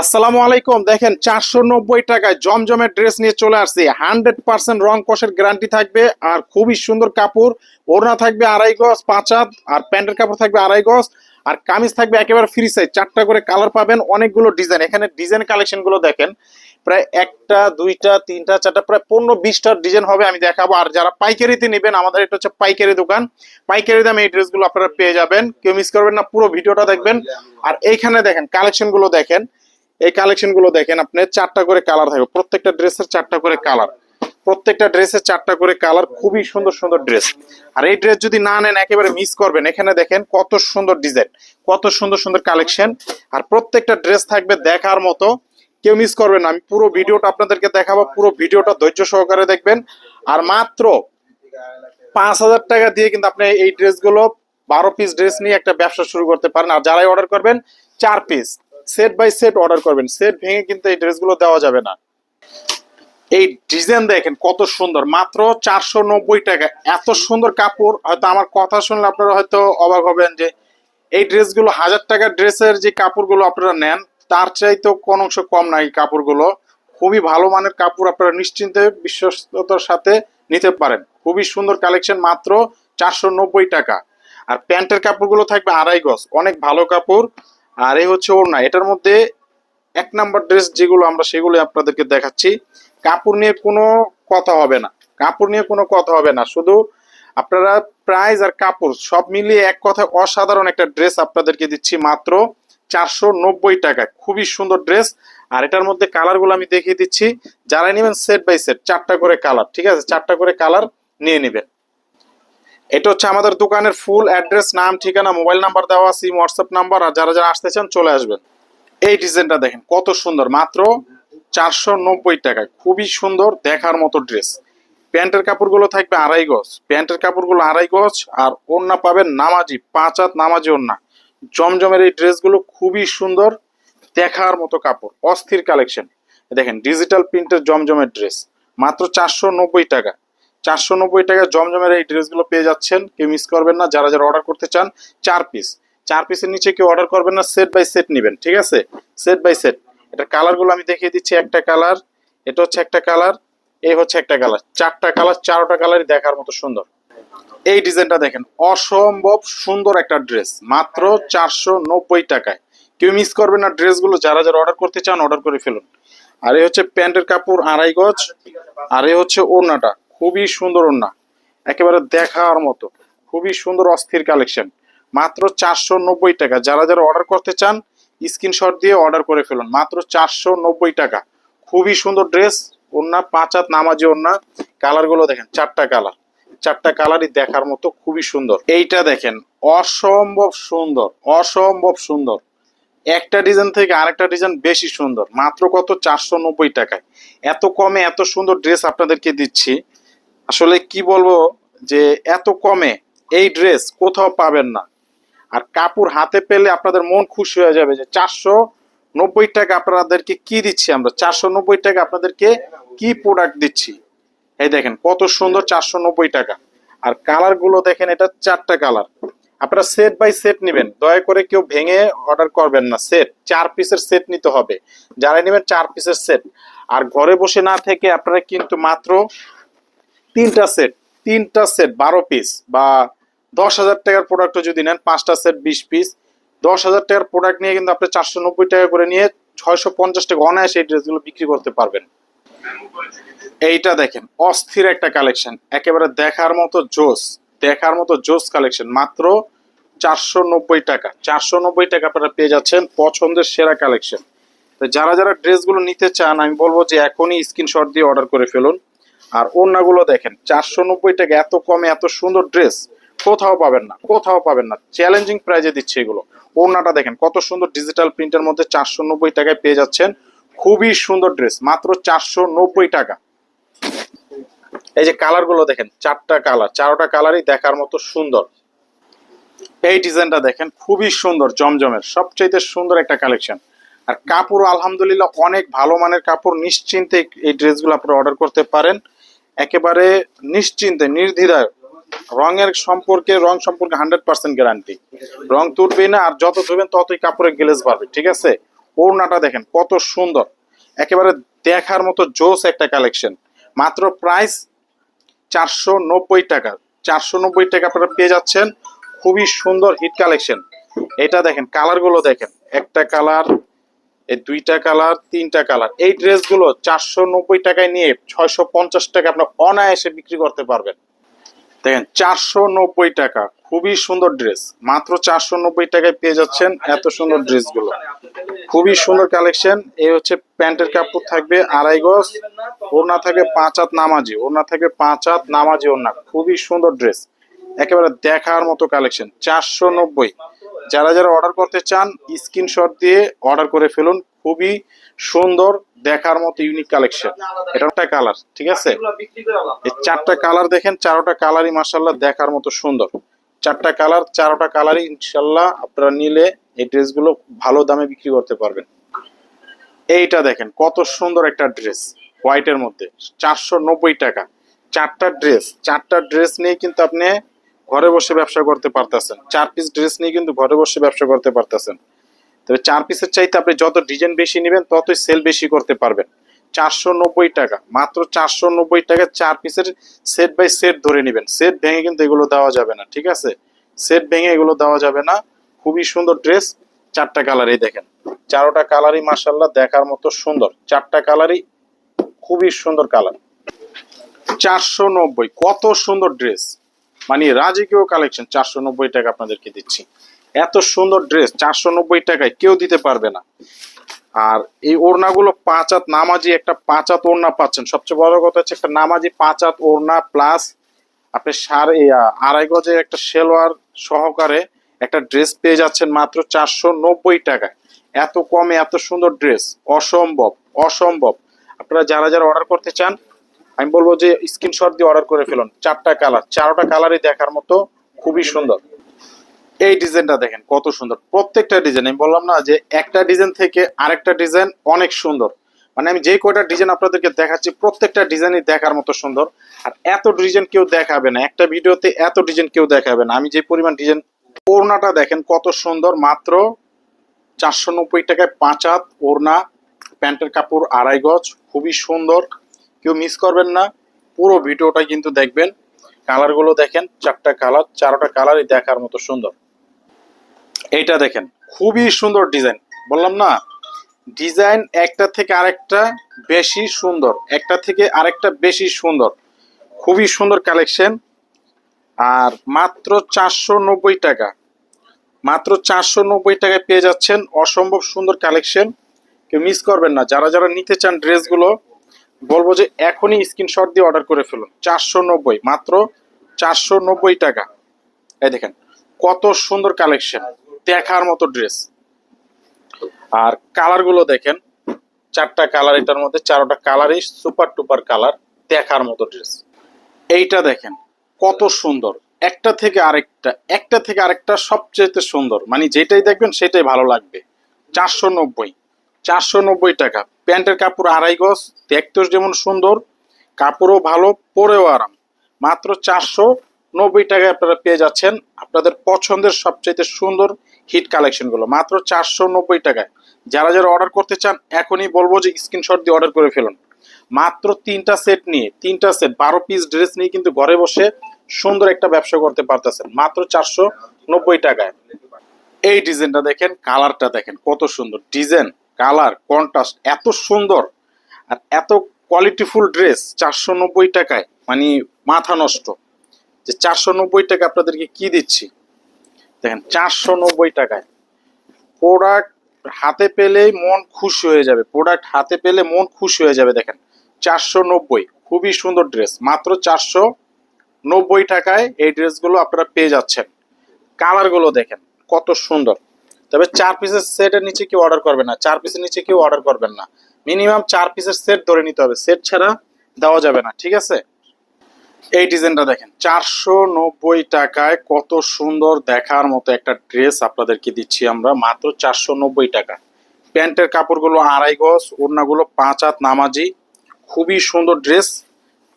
আসসালামু আলাইকুম। দেখেন চারশো নব্বই টাকায় জমজমের ড্রেস নিয়ে চলে আসছি। হান্ড্রেড পার্সেন্ট রং কষের গ্যারান্টি থাকবে আর খুবই সুন্দর কাপড়। ওড়না থাকবে আড়াই গজ, পাঁচ হাত, আর প্যান্টের কাপড় থাকবে আড়াই গজ। আর কামিজ থাকবে একেবারে ফ্রি সাইজ চারটা করে কালার পাবেন, অনেকগুলো ডিজাইন এখানে ডিজাইন কালেকশনগুলো দেখেন, প্রায় একটা, দুইটা, তিনটা, চারটা, প্রায় পনেরো, বিশটা ডিজাইন হবে, আমি দেখাবো। আর যারা পাইকারিতে নেবেন, আমাদের এটা হচ্ছে পাইকারি দোকান। পাইকারি দামে এই ড্রেসগুলো আপনারা পেয়ে যাবেন। কেউ মিস করবেন না, পুরো ভিডিওটা দেখবেন। আর এইখানে দেখেন কালেকশনগুলো দেখেন। এই কালেকশনগুলো দেখেন, আপনি চারটা করে কালার থাকবে। প্রত্যেকটা ড্রেসের চারটা করে কালার প্রত্যেকটা ড্রেসের চারটা করে কালার খুবই সুন্দর সুন্দর ড্রেস আর এই ড্রেস যদি না নেন, একেবারে মিস করবেন। এখানে দেখেন কত সুন্দর ডিজাইন কত সুন্দর সুন্দর কালেকশন আর প্রত্যেকটা ড্রেস থাকবে দেখার মতো। কেউ মিস করবেন না। আমি পুরো ভিডিওটা আপনাদেরকে দেখাবো, পুরো ভিডিওটা ধৈর্য সহকারে দেখবেন। আর মাত্র পাঁচ হাজার টাকা দিয়ে কিন্তু আপনি এই ড্রেসগুলো বারো পিস ড্রেস নিয়ে একটা ব্যবসা শুরু করতে পারেন। আর যারাই অর্ডার করবেন, চার piece set by set order করবেন। সেট ভেঙে কিন্তু এই ড্রেসগুলো দেওয়া যাবে না। এই ডিজাইন দেখেন কত সুন্দর। মাত্র চারশো নব্বই টাকা। এত সুন্দর কাপড়। হয়তো আমার কথা শুনলে আপনারা হয়তো অবাক হবেন যে এই ড্রেসগুলো হাজার টাকার ড্রেসের যে কাপড়গুলো আপনারা নেন, তার চাইতেও কোন অংশ কম নাই কাপড়গুলো। খুবই ভালো মানের কাপড় আপনারা নিশ্চিন্তে বিশ্বস্ততার সাথে নিতে পারেন। খুবই সুন্দর কালেকশন মাত্র চারশো নব্বই টাকা। আর প্যান্টের কাপড়গুলো থাকবে আড়াই গজ। অনেক ভালো কাপড়। আর এই হচ্ছে ওড়না। এটার মধ্যে এক নাম্বার ড্রেস যেগুলো আমরা সেগুলো আপনাদেরকে দেখাচ্ছি। কাপড় নিয়ে কোনো কথা হবে না। কাপড় নিয়ে কোনো কথা হবে না। শুধু আপনারা প্রাইস আর কাপড় সব মিলিয়ে এক কথা অসাধারণ একটা ড্রেস আপনাদেরকে দিচ্ছি মাত্র চারশো নব্বই টাকায়। খুবই সুন্দর ড্রেস আর এটার মধ্যে কালারগুলো আমি দেখিয়ে দিচ্ছি। যারা নেবেন সেট বাই সেট চারটা করে কালার ঠিক আছে? চারটা করে কালার নিয়ে নেবেন। এটা হচ্ছে আমাদের দোকানের ফুল অ্যাড্রেস নাম, ঠিকানা মোবাইল নাম্বার দেওয়া সিম হোয়াটসঅ্যাপ নাম্বার আর যারা যারা আসতে চান চলে আসবেন। এই ডিজাইনটা দেখেন, কত সুন্দর, মাত্র চারশো নব্বই টাকায়, খুবই সুন্দর দেখার মতো ড্রেস প্যান্টের কাপড়গুলো থাকবে আড়াই গজ, প্যান্টের কাপড়গুলো আড়াই গজ, আর ওড়না পাবেন নামাজি, পাঁচ হাত নামাজি ওড়না। জমজমের এই ড্রেসগুলো খুবই সুন্দর, দেখার মতো কাপড়, অস্থির কালেকশন দেখেন ডিজিটাল প্রিন্টের জমজমের ড্রেস মাত্র চারশো নব্বই টাকা। চারশো নব্বই টাকা জমজমের এই ড্রেসগুলো পেয়ে যাচ্ছেন। কেউ মিস করবেন না। যারা যারা অর্ডার করতে চান, চার পিস চার পিসের নিচে কেউ অর্ডার করবেন না সেট বাই সেট নেবেন, ঠিক আছে? সেট বাই সেট এটা কালারগুলো আমি দেখিয়ে দিচ্ছি, একটা কালার এটা হচ্ছে একটা কালার এই হচ্ছে একটা কালার চারটা কালার চারোটা কালারই দেখার মতো সুন্দর। এই ডিজাইনটা দেখেন, অসম্ভব সুন্দর একটা ড্রেস, মাত্র চারশো নব্বই টাকায়। কেউ মিস করবেন না ড্রেসগুলো, যারা যারা অর্ডার করতে চান অর্ডার করে ফেলুন। আর এই হচ্ছে প্যান্টের কাপড় আড়াই গজ, আর এই হচ্ছে ওড়নাটা। খুবই সুন্দর ওড়না। একেবারে দেখার মতো। খুবই সুন্দর অস্থির কালেকশন মাত্র চারশো নব্বই টাকা। যারা যারা অর্ডার করতে চান স্ক্রিনশট দিয়ে অর্ডার করে ফেলুন। মাত্র চারশো নব্বই টাকা। খুবই সুন্দর ড্রেস ওড়না, পাঁচ হাত নামাজি ওড়না। কালারগুলো দেখেন, চারটা কালার চারটা কালারই দেখার মতো খুবই সুন্দর। এইটা দেখেন, অসম্ভব সুন্দর অসম্ভব সুন্দর। একটা ডিজাইন থেকে আরেকটা ডিজাইন বেশি সুন্দর। মাত্র কত? চারশো নব্বই টাকায়। এত কমে এত সুন্দর ড্রেস আপনাদেরকে দিচ্ছি। আসলে কি বলব যে এত কমে এই ড্রেস কোথাও পাবেন না। আর কাপড় হাতে পেলে আপনাদের মন খুশি হয়ে যাবে যে চারশো নব্বই টাকা আপনাদেরকে কি দিচ্ছি আমরা? চারশো নব্বই টাকা আপনাদেরকে কি প্রোডাক্ট দিচ্ছি? এই দেখেন কত সুন্দর চারশো নব্বই টাকা। আর কালারগুলো দেখেন, এটা চারটা কালার আপনারা সেট বাই সেট নেবেন। দয়া করে কেউ ভেঙে অর্ডার করবেন না। সেট চার পিসের সেট নিতে হবে। যারা নেবেন, চার পিসের সেট আর ঘরে বসে না থেকে আপনারা কিন্তু মাত্র তিনটা সেট তিনটা সেট বারো পিস বা দশ হাজার টাকার প্রোডাক্ট যদি নেন, পাঁচটা সেট বিশ পিস দশ হাজার টাকার প্রোডাক্ট নিয়ে কিন্তু আপনি চারশো নব্বই টাকা করে নিয়ে ছয়শো পঞ্চাশ টাকা অনায়াসে এই ড্রেসগুলো বিক্রি করতে পারবেন। এইটা দেখেন, অস্থির একটা কালেকশন একেবারে দেখার মতো জোস, দেখার মতো জোস কালেকশন মাত্র চারশো নব্বই টাকা। চারশো নব্বই টাকা আপনারা পেয়ে যাচ্ছেন পছন্দের সেরা কালেকশন তো যারা যারা ড্রেসগুলো নিতে চান, আমি বলব যে এখনই স্ক্রিনশট দিয়ে অর্ডার করে ফেলুন। আর ওড়নাগুলো দেখেন, চারশো নব্বই টাকা, এত কমে এত সুন্দর ড্রেস কোথাও পাবেন না, কোথাও পাবেন না। চ্যালেঞ্জিং প্রাইজে দিচ্ছে এগুলো। ওড়নাটা দেখেন, কত সুন্দর ডিজিটাল প্রিন্টের মধ্যে চারশো নব্বই টাকায় পেয়ে যাচ্ছেন। খুবই সুন্দর ড্রেস মাত্র চারশো নব্বই টাকা। এই যে কালারগুলো দেখেন, চারটা কালার, চারোটা কালারই দেখার মতো সুন্দর। এই ডিজাইনটা দেখেন, খুবই সুন্দর, জমজমের, সবচাইতে সুন্দর একটা কালেকশন আর কাপড় আলহামদুলিল্লাহ অনেক ভালো মানের কাপড়, নিশ্চিন্তে এই ড্রেসগুলো আপনারা অর্ডার করতে পারেন। একেবারে নিশ্চিন্তে, নির্দ্বিধায়। রঙের সম্পর্কে, রং সম্পর্কে হান্ড্রেড পার্সেন্ট গ্যারান্টি। রং তুলবেই না, আর যত ধুবেন ততই কাপড়ে গ্লেজ বাড়বে, ঠিক আছে? ওড়নাটা দেখেন, কত সুন্দর। একেবারে দেখার মতো জোস একটা কালেকশন। মাত্র প্রাইস চারশো নব্বই টাকা। চারশো নব্বই টাকা আপনারা পেয়ে যাচ্ছেন। খুবই সুন্দর হিট কালেকশন। এটা দেখেন কালারগুলো দেখেন। একটা কালার এই দুইটা কালার, তিনটা কালার। এই ড্রেসগুলো চারশো নব্বই টাকায় নিয়ে ছয়শো পঞ্চাশ টাকা আপনার অনায়াসে বিক্রি করতে পারবেন। দেখেন, চারশো নব্বই টাকা। খুবই সুন্দর ড্রেস। মাত্র চারশো নব্বই টাকায় পেয়ে যাচ্ছেন এত সুন্দর ড্রেসগুলো। খুবই সুন্দর কালেকশন। এই হচ্ছে প্যান্টের কাপড় থাকবে আড়াই গজ। ওড়না থাকবে পাঁচ হাত নামাজি। ওড়না থাকবে পাঁচ হাত নামাজি ওড়না। খুবই সুন্দর ড্রেস। একেবারে দেখার মতো কালেকশন। চারশো নব্বই। যারা যারা অর্ডার করতে চান স্ক্রিনশট দিয়ে অর্ডার করে ফেলুন। খুবই সুন্দর, দেখার মতো ইউনিক কালেকশন এটা একটা কালার ঠিক আছে? এই চারটা কালার দেখেন, চারোটা কালারই মাসাল্লাহ দেখার মতো সুন্দর। চারটা কালার চারোটা কালারই ইনশাল্লাহ আপনারা নিলে এই ড্রেসগুলো ভালো দামে বিক্রি করতে পারবেন। এইটা দেখেন, কত সুন্দর একটা ড্রেস, হোয়াইটের মধ্যে, চারশো নব্বই টাকা। চারটা ড্রেস চারটা ড্রেস নিয়ে কিন্তু আপনি ঘরে বসে ব্যবসা করতে পারতেছেন। চার পিস ড্রেস নিয়ে কিন্তু ঘরে বসে ব্যবসা করতে পারতেছেন। তবে চার পিসের চাইতে আপনি যত ডিজাইন বেশি নেবেন, ততই সেল বেশি করতে পারবেন। চারশো নব্বই টাকা, মাত্র চারশো নব্বই টাকা চার পিসের সেট বাই সেট ধরে নেবেন। সেট ভেঙে কিন্তু এগুলো দেওয়া যাবে না, ঠিক আছে? সেট ভেঙে এগুলো দেওয়া যাবে না। খুবই সুন্দর ড্রেস চারটা কালারই দেখেন। চারোটা কালারই মাসাল্লাহ দেখার মতো সুন্দর। চারটা কালারই খুবই সুন্দর কালার চারশো নব্বই, কত সুন্দর ড্রেস মানে রাজকীয় কালেকশন চারশো নব্বই টাকা আপনাদেরকে দিচ্ছি। এত সুন্দর ড্রেস চারশো নব্বই টাকায় কেউ দিতে পারবে না। আর এই ওড়নাগুলো পাঁচ হাত নামাজি একটা পাঁচ হাত ওড়না পাচ্ছেন। সবচেয়ে বড় কথা হচ্ছে একটা নামাজি পাঁচ হাত ওড়না প্লাস আপনি এই, আড়াই গজের একটা সেলোয়ার সহকারে একটা ড্রেস পেয়ে যাচ্ছেন মাত্র চারশো নব্বই টাকায়। এত কমে এত সুন্দর ড্রেস অসম্ভব অসম্ভব। আপনারা যারা যারা অর্ডার করতে চান আমি বলব যে স্ক্রিনশট দিয়ে অর্ডার করে ফেলুন। চারটা কালার চারোটা কালারই দেখার মতো খুবই সুন্দর। এই ডিজাইনটা দেখেন, কত সুন্দর। প্রত্যেকটা ডিজাইন আমি বললাম না যে একটা ডিজাইন থেকে আরেকটা ডিজাইন অনেক সুন্দর। মানে আমি যে কয়টা ডিজাইন আপনাদেরকে দেখাচ্ছি, প্রত্যেকটা ডিজাইনই দেখার মতো সুন্দর। আর এত ডিজাইন কেউ দেখাবে না। একটা ভিডিওতে এত ডিজাইন কেউ দেখাবে না। আমি যে পরিমাণ ডিজাইন ওড়নাটা দেখেন কত সুন্দর। মাত্র চারশো নব্বই টাকায় পাঁচ হাত ওড়না, প্যান্টের কাপড় আড়াই গজ, খুবই সুন্দর। কেউ মিস করবেন না। পুরো ভিডিওটা কিন্তু দেখবেন। কালারগুলো দেখেন, চারটা কালার চারোটা কালারই দেখার মতো সুন্দর। এইটা দেখেন, খুবই সুন্দর ডিজাইন বললাম না ডিজাইন একটা থেকে আরেকটা বেশি সুন্দর। একটা থেকে আরেকটা বেশি সুন্দর। খুবই সুন্দর কালেকশন আর মাত্র চারশো নব্বই টাকা। মাত্র চারশো নব্বই টাকায় পেয়ে যাচ্ছেন অসম্ভব সুন্দর কালেকশন কেউ মিস করবেন না। যারা যারা নিতে চান ড্রেসগুলো বলব যে এখনই স্ক্রিনশট দিয়ে অর্ডার করে ফেলুন। চারশো নব্বই, মাত্র চারশো নব্বই টাকা। এই দেখেন, কত সুন্দর কালেকশন দেখার মতো ড্রেস আর কালারগুলো দেখেন, চারটা কালার এটার মধ্যে, চারোটা কালারই সুপার টুপার কালার দেখার মতো ড্রেস এইটা দেখেন, কত সুন্দর। একটা থেকে আরেকটা, একটা থেকে আরেকটা সবচেয়ে সুন্দর। মানে যেটাই দেখবেন, সেটাই ভালো লাগবে। চারশো নব্বই চারশো নব্বই টাকা। প্যান্টের কাপড় আড়াই গজ, দেখতেও যেমন সুন্দর, কাপড়ও ভালো, পরেও আরাম। মাত্র চারশো নব্বই টাকায় আপনারা পেয়ে যাচ্ছেন আপনাদের পছন্দের সবচেয়ে সুন্দর হিট কালেকশনগুলো। মাত্র চারশো নব্বই টাকায়। যারা যারা অর্ডার করতে চান, এখনই বলব যে স্ক্রিনশট দিয়ে অর্ডার করে ফেলুন। মাত্র তিনটা সেট নিয়ে, তিনটা সেট, বারো পিস ড্রেস নিয়ে কিন্তু ঘরে বসে সুন্দর একটা ব্যবসা করতে পারতেছেন। মাত্র চারশো নব্বই টাকায়। এই ডিজাইনটা দেখেন, কালারটা দেখেন, কত সুন্দর। ডিজাইন কালার কন্ট্রাস্ট এত সুন্দর আর এত কোয়ালিটিফুল ড্রেস চারশো নব্বই টাকায় মানে মাথা নষ্ট। যে চারশো নব্বই টাকা আপনাদেরকে কি দিচ্ছি? দেখেন, চারশো নব্বই টাকায়। প্রোডাক্ট হাতে পেলেই মন খুশি হয়ে যাবে। প্রোডাক্ট হাতে পেলে মন খুশি হয়ে যাবে, দেখেন। চারশো নব্বই, খুবই সুন্দর ড্রেস মাত্র চারশো নব্বই টাকায় এই ড্রেসগুলো আপনারা পেয়ে যাচ্ছেন। কালারগুলো দেখেন, কত সুন্দর। তবে চার পিসের সেটের নিচে কেউ অর্ডার করবেন না। চার পিসের নিচে কেউ অর্ডার করবেন না। মিনিমাম চার পিসের সেট ধরে নিতে হবে। সেট ছাড়া দেওয়া যাবে না, ঠিক আছে? এই ডিজাইনটা দেখেন। চারশো নব্বই টাকায় কত সুন্দর দেখার মতো একটা ড্রেস আপনাদেরকে দিচ্ছি আমরা। মাত্র চারশো নব্বই টাকা। প্যান্টের কাপড়গুলো আড়াই গজ, ওড়নাগুলো পাঁচ হাত নামাজি। খুবই সুন্দর ড্রেস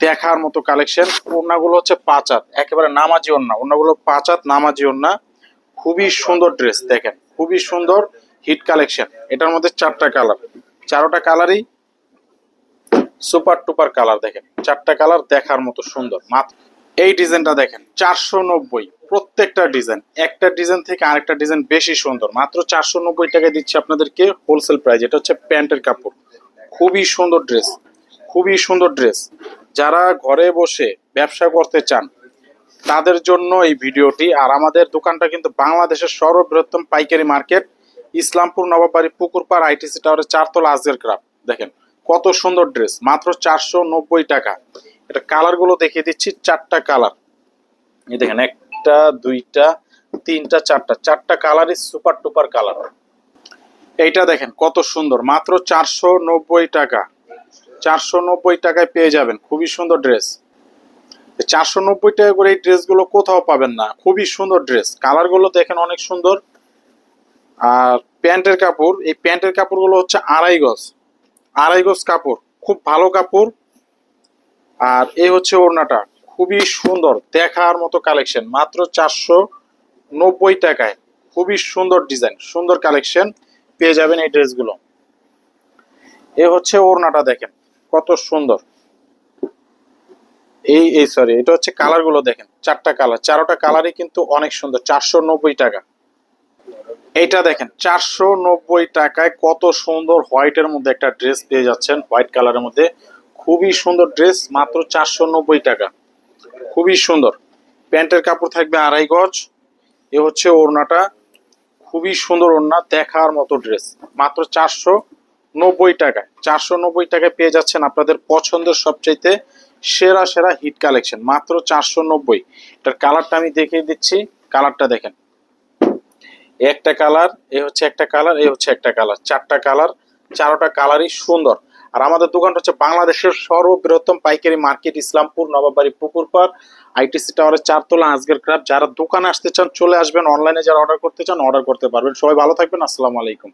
দেখার মতো কালেকশন ওড়নাগুলো হচ্ছে পাঁচ হাত। একেবারে নামাজি ওড়না। ওড়নাগুলো পাঁচ হাত নামাজি ওড়না। খুবই সুন্দর ড্রেস দেখেন। খুবই সুন্দর হিট কালেকশন। এটার মধ্যে চারটা কালার। চারোটা কালারই সুপার টুপার কালার দেখেন। চারটা কালার দেখার মতো সুন্দর। মাত্র এই ডিজাইনটা দেখেন, চারশো নব্বই। প্রত্যেকটা ডিজাইন, একটা ডিজাইন থেকে আরেকটা ডিজাইন বেশি সুন্দর। মাত্র চারশো নব্বই টাকায় দিচ্ছি আপনাদেরকে হোলসেল প্রাইস, এটা হচ্ছে প্যান্টের কাপড়। খুবই সুন্দর ড্রেস, খুবই সুন্দর ড্রেস। যারা ঘরে বসে ব্যবসা করতে চান তাদের জন্য এই ভিডিওটি। আর আমাদের দোকানটা কিন্তু বাংলাদেশের সর্ববৃহত্তম পাইকারি মার্কেট, ইসলামপুর নবাবাড়ি পুকুরপাড়, আইটিসি টাওয়ারের চারতলা আজগের ক্রাফ দেখেন, কত সুন্দর ড্রেস, মাত্র চারশো নব্বই টাকা। এটা কালারগুলো দেখিয়ে দিচ্ছি, চারটা কালার। এই দেখেন, একটা, দুইটা, তিনটা, চারটা। চারটা কালারই সুপার টুপার কালার। এইটা দেখেন, কত সুন্দর, মাত্র চারশো নব্বই টাকা। চারশো নব্বই টাকায় পেয়ে যাবেন, খুবই সুন্দর ড্রেস। চারশো নব্বই টাকা করে এই ড্রেসগুলো কোথাও পাবেন না। খুবই সুন্দর ড্রেস। কালারগুলো দেখেন অনেক সুন্দর। আর প্যান্টের কাপড়, এই প্যান্টের কাপড়গুলো হচ্ছে আড়াই গজ। আড়াই গজ কাপড়, খুব ভালো কাপড়। আর এই হচ্ছে ওড়নাটা, খুবই সুন্দর, দেখার মতো কালেকশন। মাত্র চারশো নব্বই টাকায়। খুবই সুন্দর ডিজাইন, সুন্দর কালেকশন পেয়ে যাবেন এই ড্রেসগুলো। এ হচ্ছে ওড়নাটা দেখেন, কত সুন্দর। এই এই সরি এটা হচ্ছে কালারগুলো দেখেন, চারটা কালার চারোটা কালারই কিন্তু অনেক সুন্দর, চারশো নব্বই টাকা। এইটা দেখেন, চারশো নব্বই টাকায় কত সুন্দর হোয়াইটের মধ্যে একটা ড্রেস পেয়ে যাচ্ছেন হোয়াইট কালারের মধ্যে। খুবই সুন্দর ড্রেস মাত্র চারশো নব্বই টাকা। খুবই সুন্দর। প্যান্টের কাপড় থাকবে আড়াই গজ। এ হচ্ছে ওড়নাটা। খুবই সুন্দর ওড়না, দেখার মতো ড্রেস মাত্র চারশো নব্বই টাকায়, চারশো নব্বই টাকায় পেয়ে যাচ্ছেন আপনাদের পছন্দের সবচাইতে সেরা সেরা হিট কালেকশন মাত্র চারশো নব্বই। এটার কালারটা আমি দেখিয়ে দিচ্ছি কালারটা দেখেন। একটা কালার এ হচ্ছে একটা কালার এ হচ্ছে একটা কালার চারটা কালার চারোটা কালারই সুন্দর। আর আমাদের দোকানটা হচ্ছে বাংলাদেশের সর্ববৃহত্তম পাইকারি মার্কেট, ইসলামপুর নবাবাড়ি পুকুরপাড়, আইটিসি টাওয়ারের চারতলা আজকের ক্রাফ যারা দোকানে আসতে চান, চলে আসবেন অনলাইনে যারা অর্ডার করতে চান অর্ডার করতে পারবেন। সবাই ভালো থাকবেন, আসসালামু আলাইকুম।